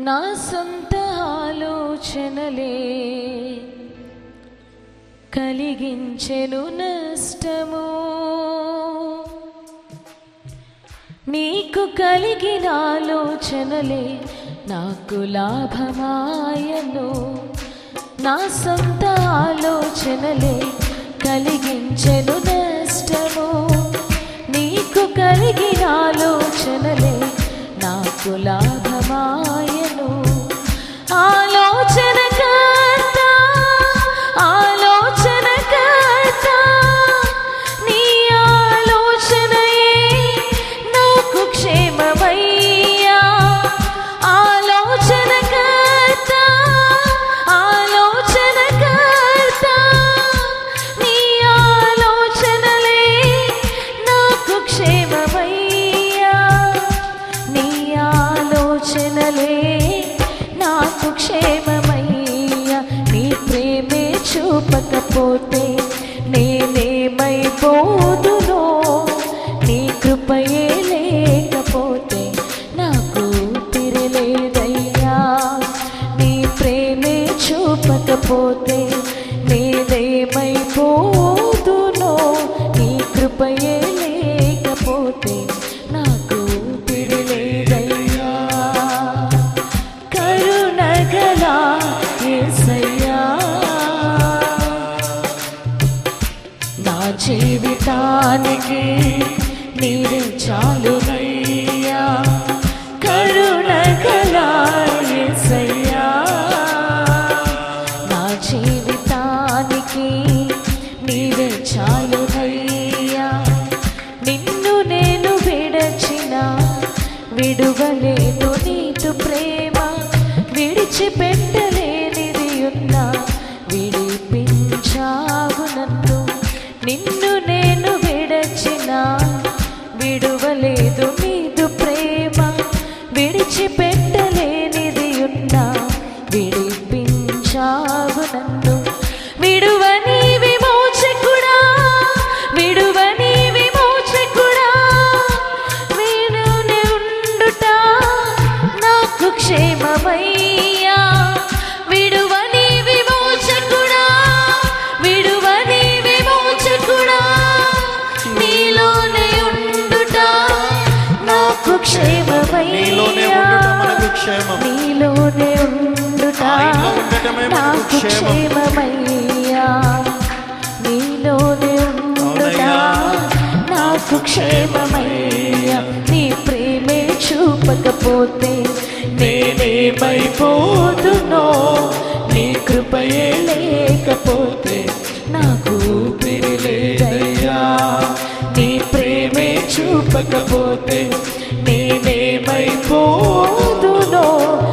నా సొంత ఆలోచనలే కలిగించెను నష్టము. నీకు కలిగిన ఆలోచనలే నాకు లాభమాయను. నా సొంత ఆలోచనలే కలిగించెను చూపకపోతే నేనేమైపోదునో? నీ కృపయే లేకపోతే నాకు తిరలేదయ్యా నీ ప్రేమే చూపకపోతే నేనేమైపోదునో? నీ కృపయే జీవితానికి నీరు చాలునయ్యా. కరుణగల యేసయ్యా నా జీవితానికి నీవే చాలునయ్యా. నిన్ను నేను విడచిన విడువలేను నీతు ప్రేమ. విడిచిపెట్టలేనిది ఉన్నా. విడిపించావు నన్ను. నిన్ను నీలోనే ఉండటం మనకు క్షేమం. నీలోనే ఉండుట ఉండటమే మనకు నాకు క్షేమం. క్షేమమయ్యా నీలోనే ఉండుట. నాకు క్షేమమయ్యా నీ ప్రేమే చూపకపోతే నేనేమైపోదునో పోదునో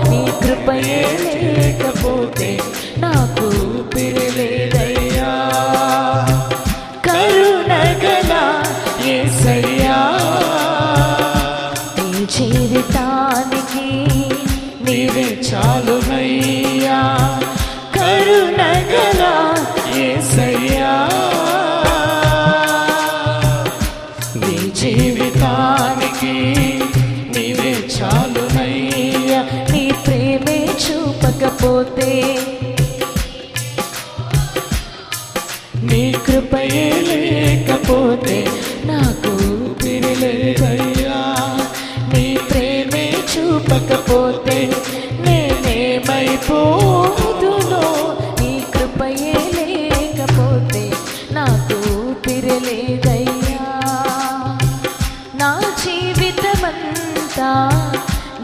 నీ కృపయే లేకపోతే నాకు ఊపిరిలేదయ్యా కరుణగల యేసయ్యా నీ చేరి పోతే నీ కృపయే లేకపోతే నాకు పిరిలేదయ్యా నీ ప్రేమే చూపకపోతే నేనేమైపోదునో నీ కృపయే లేకపోతే నాకు ఊపిరిలేదయ్యా నా జీవితమంతా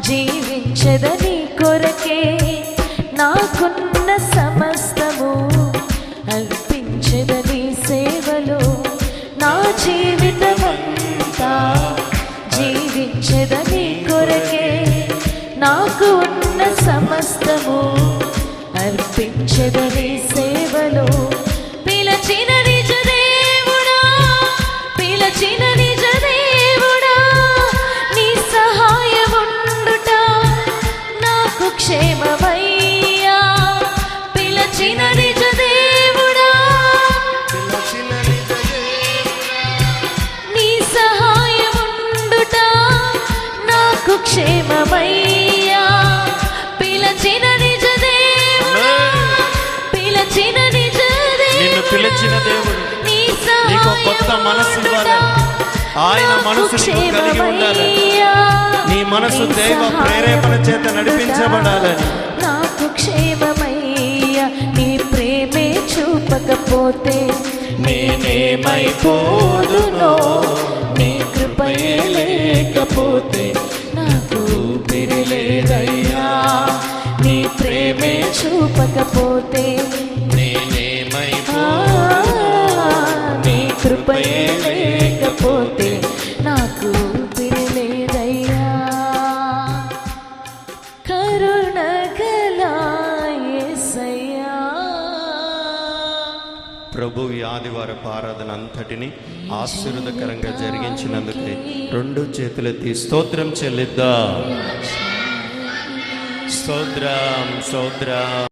జీవించదని కొరకే నాకున్న సమస్తము అర్పించదని సేవలో నా జీవితమంతా జీవించదని కొరకే నాకు ఉన్న సమస్తము అర్పించదని సేవ క్షేమమయ్యా. పిలచిన నిజ దేవుడు. మనసు ఆయన మనసు కలిగి ఉండాలి. నీ మనసు దైవ ప్రేరేపణ చేత నడిపించబడాలని. నాకు క్షేమమయ్యా. నీ ప్రేమే చూపకపోతే నేనేమైపోదునో? నీ కృపయే లేకపోతే తిరిలేదయ్యా నీ ప్రేమే చూపకపోతే ప్రభు ఈ ఆదివారపు ఆరాధన అంతటిని ఆశీర్వదకరంగా జరిగించినందుకే రెండు చేతులెత్తి స్తోత్రం చెల్లిద్దాం. స్తోత్రం స్తోత్రం.